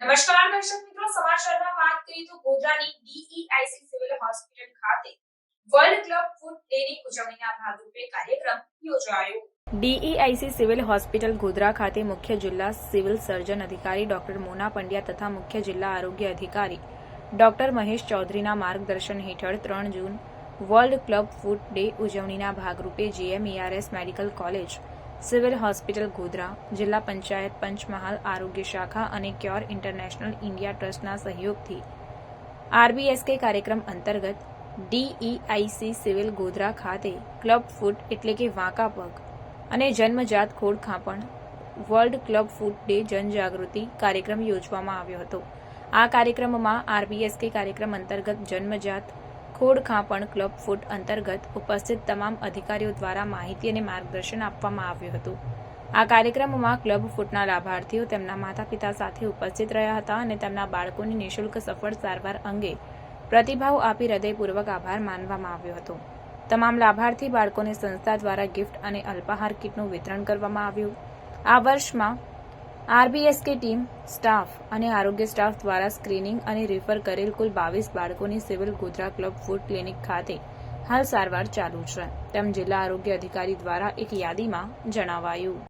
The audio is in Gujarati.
નમસ્કાર દર્શક મિત્રો સમાચારમાં વાત કરીએ તો ગોધરાની ડીઈઆઈસી સિવિલ હોસ્પિટલ ખાતે વર્લ્ડ ક્લબ ફૂડ ડેની ઉજવણીના ભાગરૂપે કાર્યક્રમ યોજાયો. ડીઈઆઈસી સિવિલ હોસ્પિટલ ગોધરા ખાતે મુખ્ય જિલ્લા સિવિલ સર્જન અધિકારી ડોક્ટર મોના પંડ્યા તથા મુખ્ય જિલ્લા આરોગ્ય અધિકારી ડોક્ટર મહેશ ચૌધરીના માર્ગદર્શન હેઠળ ત્રણ જૂન વર્લ્ડ ક્લબ ફૂડ ડે ઉજવણીના ભાગરૂપે GMERS medical college civil hospital Godhra, જિલ્લા પંચાયત પંચમહાલ આરોગ્ય શાખા અને ક્યોર ઇન્ટરનેશનલ ઇન્ડિયા ટ્રસ્ટના સહયોગથી આરબીએસકે કાર્યક્રમ અંતર્ગત ડીઈઆઈસી સિવિલ ગોધરા ખાતે ક્લબ ફૂટ એટલે કે વાંકા પગ અને જન્મજાત ખોડ ખાંપણ, વર્લ્ડ ક્લબ ફૂટ ડે જનજાગૃતિ કાર્યક્રમ યોજવામાં આવ્યો હતો. આ કાર્યક્રમમાં આરબીએસકે કાર્યક્રમ અંતર્ગત જન્મજાત ખોડ ખાંપણ ક્લબ ફૂટ અંતર્ગત ઉપસ્થિત તમામ અધિકારીઓ દ્વારા માહિતી અને માર્ગદર્શન આપવામાં આવ્યું હતું. આ કાર્યક્રમમાં ક્લબ ફૂટના લાભાર્થીઓ તેમના માતા પિતા સાથે ઉપસ્થિત રહ્યા હતા અને તેમના બાળકોની નિઃશુલ્ક સફળ સારવાર અંગે પ્રતિભાવ આપી હૃદયપૂર્વક આભાર માનવામાં આવ્યો હતો. તમામ લાભાર્થી બાળકોને સંસ્થા દ્વારા ગિફ્ટ અને અલ્પાહાર કીટનું વિતરણ કરવામાં આવ્યું. આ વર્ષમાં આરબીએસકે ટીમ, સ્ટાફ અને આરોગ્ય સ્ટાફ દ્વારા સ્ક્રીનિંગ અને રેફર કરેલ કુલ બાવીસ બાળકોની civil Godhra clubfoot clinic ખાતે હાલ સારવાર ચાલુ છે. તેમ જિલ્લા આરોગ્ય અધિકારી દ્વારા એક યાદીમાં જણાવાયું.